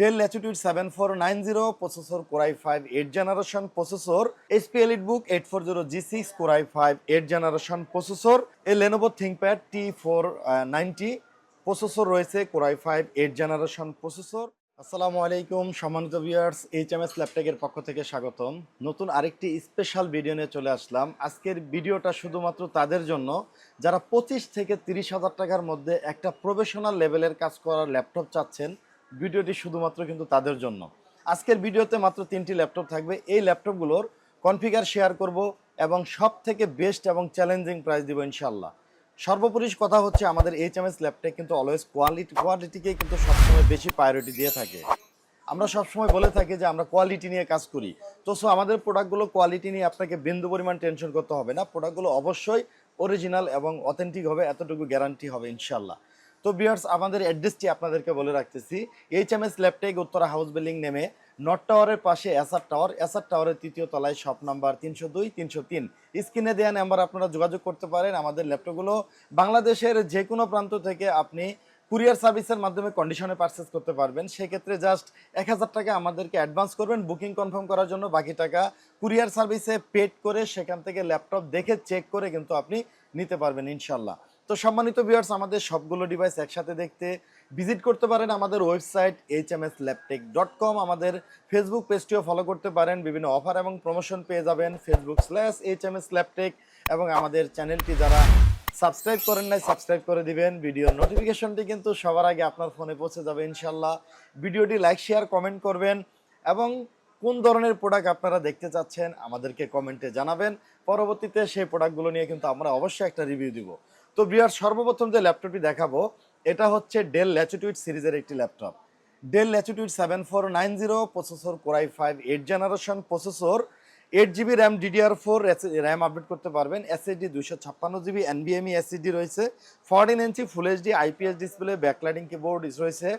Dell Latitude seven four nine zero processor core i five eight generation processor HP EliteBook eight four zero G six core i five eight generation processor এই Lenovo ThinkPad T four ninety processor রয়েছে core i five eight generation processor আসসালামু আলাইকুম, সম্মানিত viewers H M S ল্যাপটেকের পক্ষ থেকে স্বাগতম। নতুন আরেকটি স্পেশাল ভিডিও নিয়ে চলে আসলাম। আজকের ভিডিওটা শুধুমাত্র তাদের জন্য। যারা পঁচিশ থেকে তিরিশ হাজার টাকার মধ্যে একটা প্রফেশনাল লেভেলের কাজ করার ল্যাপটপ চাচ্ছেন ভিডিওটি শুধুমাত্র কিন্তু তাদের জন্য। আজকের ভিডিওতে মাত্র তিনটি ল্যাপটপ থাকবে। এই ল্যাপটপগুলোর কনফিগার শেয়ার করব এবং সব থেকে বেস্ট এবং চ্যালেঞ্জিং প্রাইস দিব ইনশাল্লাহ সর্বোপরি কথা হচ্ছে আমাদের এইচ এম এস ল্যাপটপ কিন্তু অলওয়েজ কোয়ালিটি কোয়ালিটিকে কিন্তু সবসময় বেশি প্রায়োরিটি দিয়ে থাকে। আমরা সবসময় বলে থাকি যে আমরা কোয়ালিটি নিয়ে কাজ করি। তো সো আমাদের প্রোডাক্টগুলো কোয়ালিটি নিয়ে আপনাকে বিন্দু পরিমাণ টেনশন করতে হবে না। প্রোডাক্টগুলো অবশ্যই অরিজিনাল এবং অথেন্টিক হবে, এতটুকু গ্যারান্টি হবে ইনশাল্লাহ তো বিয়ার্স আমাদের অ্যাড্রেসটি আপনাদেরকে বলে রাখতেছি। H M S Laptech Uttara house building নেমে নর্থ টাওয়ারের পাশে এসআর টাওয়ার এসআর টাওয়ারের তৃতীয় তলায় শপ নাম্বার তিনশো দুই, তিনশো তিন। স্ক্রিনে দেওয়া নাম্বার আপনারা যোগাযোগ করতে পারেন। আমাদের ল্যাপটপগুলো বাংলাদেশের যে কোনো প্রান্ত থেকে আপনি কুরিয়ার সার্ভিসের মাধ্যমে কন্ডিশনে পারচেস করতে পারবেন। সেক্ষেত্রে জাস্ট এক হাজার টাকা আমাদেরকে অ্যাডভান্স করবেন বুকিং কনফার্ম করার জন্য। বাকি টাকা কুরিয়ার সার্ভিসে পেড করে সেখান থেকে ল্যাপটপ দেখে চেক করে কিন্তু আপনি নিতে পারবেন ইনশাল্লাহ তো সম্মানিত ভিউয়ার্স আমাদের সবগুলো ডিভাইস একসাথে দেখতে ভিজিট করতে পারেন আমাদের website H M S Laptech dot com আমাদের ফেসবুক পেজটিও ফলো করতে পারেন। বিভিন্ন অফার এবং প্রমোশন পেয়ে যাবেন Facebook slash H M S Laptech এবং আমাদের চ্যানেলটি যারা সাবস্ক্রাইব করেন নাই সাবস্ক্রাইব করে দিবেন। ভিডিওর নোটিফিকেশনটি কিন্তু সবার আগে আপনার ফোনে পৌঁছে যাবে ইনশাল্লাহ ভিডিওটি লাইক শেয়ার কমেন্ট করবেন এবং কোন ধরনের প্রোডাক্ট আপনারা দেখতে চাচ্ছেন আমাদেরকে কমেন্টে জানাবেন। পরবর্তীতে সেই প্রোডাক্টগুলো নিয়ে কিন্তু আমরা অবশ্যই একটা রিভিউ দিব। তো বিয়ার সর্বপ্রথম যে ল্যাপটপটি দেখাবো, এটা হচ্ছে ডেল ল্যাচিটিউড সিরিজের একটি laptop. Dell latitude seven four nine zero processor core i five eight generation processor eight GB RAM DDR four RAM update করতে পারবেন এসএসডি দুইশো ছাপ্পান্ন জিবি এনবিএমই এসএসডি রয়েছে fourteen inch full HD IPS display backlighting keyboard রয়েছে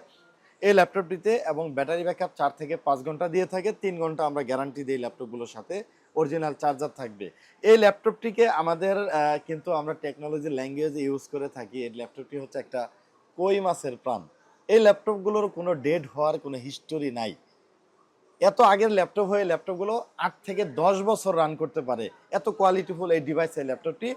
এই ল্যাপটপটিতে এবং battery backup চার থেকে পাঁচ ঘণ্টা দিয়ে থাকে, তিন ঘণ্টা আমরা গ্যারান্টি দিই ল্যাপটপগুলোর সাথে। অরিজিনাল চার্জার থাকবে। এই ল্যাপটপটিকে আমাদের কিন্তু আমরা টেকনোলজি ল্যাঙ্গুয়েজ ইউজ করে থাকি। এই ল্যাপটপটি হচ্ছে একটা কই মাছের প্রাণ। এই ল্যাপটপগুলোর কোনো ডেড হওয়ার কোনো হিস্টোরি নাই। এত আগের ল্যাপটপ হয়ে ল্যাপটপগুলো আট থেকে দশ বছর রান করতে পারে। এত কোয়ালিটিফুল এই ডিভাইস এই ল্যাপটপটি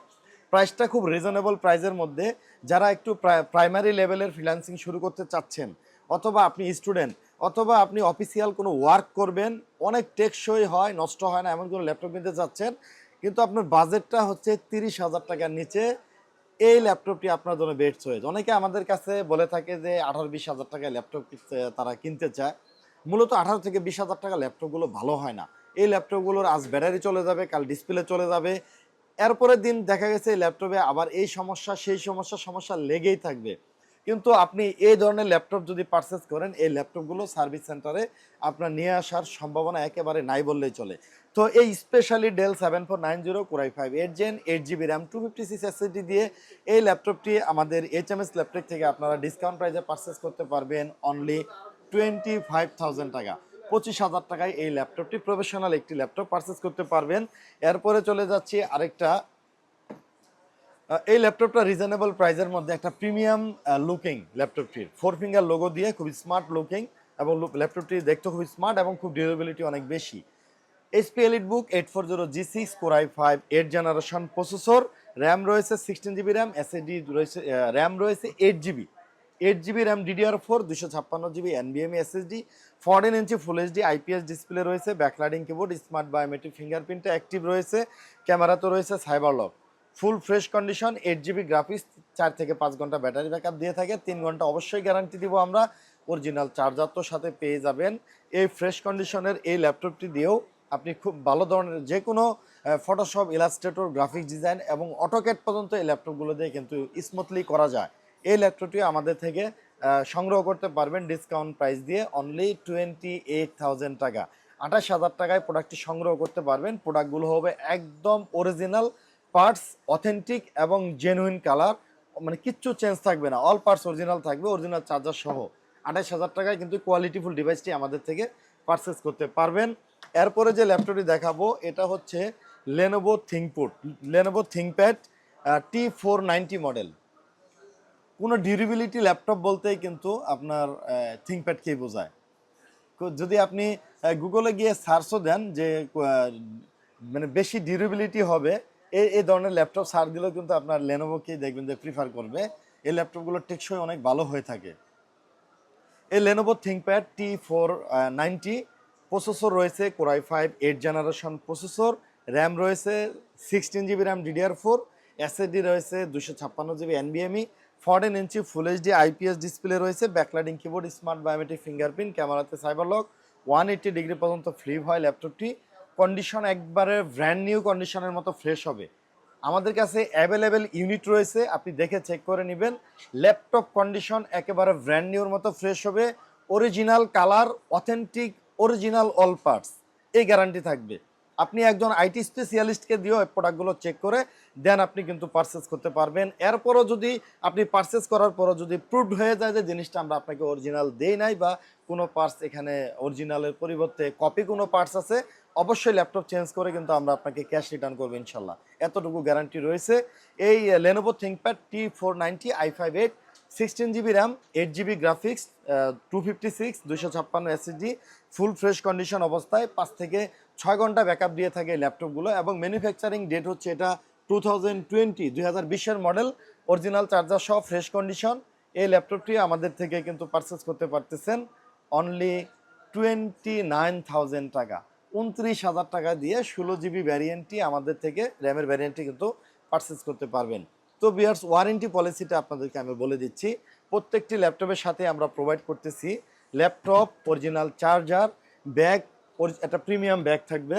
প্রাইসটা খুব রিজনেবল প্রাইসের মধ্যে। যারা একটু প্রাইমারি লেভেলের ফ্রিল্যান্সিং শুরু করতে চাচ্ছেন, অথবা আপনি স্টুডেন্ট অথবা আপনি অফিসিয়াল কোনো ওয়ার্ক করবেন, অনেক টেকসই হয়, নষ্ট হয় না, এমন কোনো ল্যাপটপ নিতে যাচ্ছেন, কিন্তু আপনার বাজেটটা হচ্ছে তিরিশ হাজার টাকার নিচে, এই ল্যাপটপটি আপনার জন্য বেস্ট চয়েস অনেকে আমাদের কাছে বলে থাকে যে আঠারো বিশ হাজার টাকায় ল্যাপটপ তারা কিনতে চায়। মূলত আঠারো থেকে বিশ হাজার টাকা ল্যাপটপগুলো ভালো হয় না। এই ল্যাপটপগুলোর আজ ব্যাটারি চলে যাবে, কাল ডিসপ্লে চলে যাবে। এরপরের দিন দেখা গেছে এই ল্যাপটপে আবার এই সমস্যা, সেই সমস্যা সমস্যা লেগেই থাকবে। কিন্তু আপনি এই ধরনের ল্যাপটপ যদি পারচেস করেন, এই ল্যাপটপগুলো সার্ভিস সেন্টারে আপনার নিয়ে আসার সম্ভাবনা একেবারে নাই বললেই চলে। তো এই specially Dell seven four nine zero core i five eight gen eight GB RAM two fifty six SSD দিয়ে এই ল্যাপটপটি আমাদের এইচ এম এস ল্যাপটপ থেকে আপনারা ডিসকাউন্ট প্রাইসে পারচেস করতে পারবেন অনলি টোয়েন্টি ফাইভ থাউজেন্ড টাকা। পঁচিশ হাজার টাকায় এই ল্যাপটপটি প্রফেশনাল একটি ল্যাপটপ পারচেস করতে পারবেন। এরপরে চলে যাচ্ছি আরেকটা এই ল্যাপটপটা রিজনেবল প্রাইসের মধ্যে একটা প্রিমিয়াম লুকিং ল্যাপটপটির। ফোর ফিঙ্গার লোগো দিয়ে খুবই স্মার্ট লুকিং এবং ল্যাপটপটি দেখতে খুবই স্মার্ট এবং খুব ডিউরেবিলিটি অনেক বেশি। HP EliteBook eight four zero G six core I five eight generation processor RAM রয়েছে সিক্সটিন জিবি র্যাম এসএডি রয়েছে র্যাম রয়েছে eight GB eight GB RAM DDR four দুশো ছাপ্পান্ন GB এনবিএমই SSD fourteen inch full HD IPS display রয়েছে backlighting keyboard smart biometric ফিঙ্গারপ্রিন্টে active রয়েছে camera তো রয়েছে cyber lock full fresh condition eight GB graphics চার থেকে পাঁচ ঘণ্টা ব্যাটারি ব্যাকআপ দিয়ে থাকে। তিন ঘণ্টা অবশ্যই গ্যারান্টি দিব আমরা। অরিজিনাল চার্জার তো সাথে পেয়ে যাবেন। এই ফ্রেশ কন্ডিশনের এই ল্যাপটপটি দিয়েও আপনি খুব ভালো ধরনের যে কোনো ফটোশপ ইলাস্ট্রেটর গ্রাফিক্স ডিজাইন এবং অটোকেট পর্যন্ত এই ল্যাপটপগুলো দিয়ে কিন্তু স্মুথলি করা যায়। এই ল্যাপটপটি আমাদের থেকে সংগ্রহ করতে পারবেন ডিসকাউন্ট প্রাইস দিয়ে অনলি টোয়েন্টি এইট থাউজেন্ড টাকা। আঠাশ হাজার টাকায় প্রোডাক্টটি সংগ্রহ করতে পারবেন। প্রোডাক্টগুলো হবে একদম অরিজিনাল পার্টস, অথেন্টিক এবং জেনুইন কালার মানে কিচ্ছু চেঞ্জ থাকবে না। অল পার্টস অরিজিনাল থাকবে, অরিজিনাল চার্জার সহ। আঠাশ হাজার টাকায় কিন্তু কোয়ালিটিফুল ডিভাইসটি আমাদের থেকে পারচেস করতে পারবেন। এরপরে যে ল্যাপটপটি দেখাবো, এটা হচ্ছে Lenovo ThinkPad Lenovo ThinkPad T four ninety model কোনো ডিউরেবিলিটি ল্যাপটপ বলতেই কিন্তু আপনার থিঙ্কপ্যাডকেই বোঝায়। যদি আপনি গুগলে গিয়ে সার্চও দেন যে মানে বেশি ডিউরেবিলিটি হবে এই এই ধরনের ল্যাপটপ সার দিলেও কিন্তু আপনার লেনোভোকেই দেখবেন যে প্রিফার করবে। এই ল্যাপটপগুলো টেকসই অনেক ভালো হয়ে থাকে। এই Lenovo ThinkPad T four ninety processor রয়েছে core i five eight generation processor RAM রয়েছে sixteen GB RAM DDR four SSD রয়েছে দুশো ছাপ্পান্ন GB এনবিএমই fourteen inch full HD IPS display রয়েছে backlighting keyboard smart biometric fingerprint ক্যামেরাতে cyber lock one eighty degree পর্যন্ত flip হয় ল্যাপটপটি condition একবারে ব্র্যান্ড নিউ কন্ডিশনের মতো ফ্রেশ হবে। আমাদের কাছে অ্যাভেলেবেল ইউনিট রয়েছে, আপনি দেখে চেক করে নেবেন। ল্যাপটপ কন্ডিশন একেবারে ব্র্যান্ড নিউর মতো ফ্রেশ হবে। Original colour authentic original all parts এই গ্যারান্টি থাকবে। আপনি একজন আইটি স্পেশিয়ালিস্টকে দিয়েও প্রোডাক্টগুলো চেক করে দেন আপনি কিন্তু পারচেস করতে পারবেন। এরপরও যদি আপনি পারচেস করার পরও যদি প্রুভড হয়ে যায় যে জিনিসটা আমরা আপনাকে অরিজিনাল দেই নাই বা কোনো পার্টস এখানে অরিজিনালের পরিবর্তে কপি কোনো পার্টস আছে, অবশ্যই ল্যাপটপ চেঞ্জ করে কিন্তু আমরা আপনাকে ক্যাশ রিটার্ন করব ইনশাল্লাহ। এতটুকু গ্যারান্টি রয়েছে। এই Lenovo ThinkPad T four ninety I five eight sixteen GB RAM eight GB graphics two fifty six দুশো ছাপ্পান্ন এসএসডি ফুল ফ্রেশ কন্ডিশন অবস্থায় পাঁচ থেকে ছয় ঘণ্টা ব্যাকআপ দিয়ে থাকে ল্যাপটপগুলো এবং ম্যানুফ্যাকচারিং ডেট হচ্ছে এটা টু থাউজেন্ড টোয়েন্টি দুই হাজার বিশের মডেল অরিজিনাল চার্জার সহ ফ্রেশ কন্ডিশন এই ল্যাপটপটি আমাদের থেকে কিন্তু পারচেস করতে পারতেছেন অনলি টোয়েন্টি নাইন থাউজেন্ড টাকা। উনত্রিশ হাজার টাকা দিয়ে ষোলো জিবি ভ্যারিয়েন্টটি আমাদের থেকে র্যামের ভ্যারিয়েন্টটি কিন্তু পারচেস করতে পারবেন। তো বিয়ার্স ওয়ারেন্টি পলিসিটা আপনাদেরকে আমি বলে দিচ্ছি। প্রত্যেকটি ল্যাপটপের সাথে আমরা প্রোভাইড করতেছি। ল্যাপটপ অরিজিনাল চার্জার ব্যাগ একটা প্রিমিয়াম ব্যাগ থাকবে।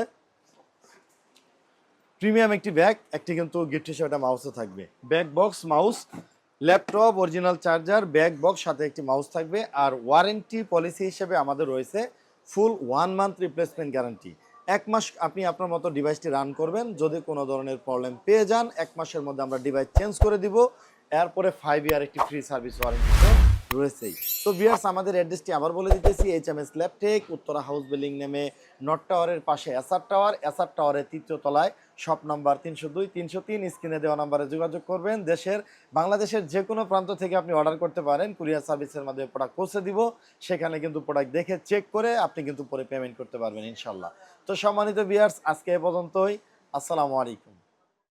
প্রিমিয়াম একটি ব্যাগ একটি কিন্তু গিফট হিসেবে একটা মাউসও থাকবে। Bag box mouse laptop original charger bag box সাথে একটি মাউস থাকবে। আর ওয়ারেন্টি পলিসি হিসেবে আমাদের রয়েছে full one month replacement guarantee এক মাস আপনি আপনার মতো ডিভাইসটি রান করবেন, যদি কোনো ধরনের প্রবলেম পেয়ে যান, এক মাসের মধ্যে আমরা ডিভাইস চেঞ্জ করে দিব। এরপরে ফাইভ ইয়ার একটি ফ্রি সার্ভিস ওয়ারেন্টি রয়েছেই। তো বিয়ার্স আমাদের অ্যাড্রেসটি আবার বলে দিতেছি H M S Laptech Uttara house building নেমে নট টাওয়ারের পাশে এসআর টাওয়ার এসআর টাওয়ারের তৃতীয় তলায় শপ নাম্বার তিনশো দুই, তিনশো তিন, স্ক্রিনে দেওয়া নাম্বারে যোগাযোগ করবেন। দেশের, বাংলাদেশের যে কোনো প্রান্ত থেকে আপনি অর্ডার করতে পারেন। কুরিয়ার সার্ভিসের মাধ্যমে প্রোডাক্ট পৌঁছে দিব। সেখানে কিন্তু প্রোডাক্ট দেখে চেক করে আপনি কিন্তু পরে পেমেন্ট করতে পারবেন ইনশাল্লাহ তো সম্মানিত বিয়ার্স আজকে এ পর্যন্তই। আসসালামু আলাইকুম।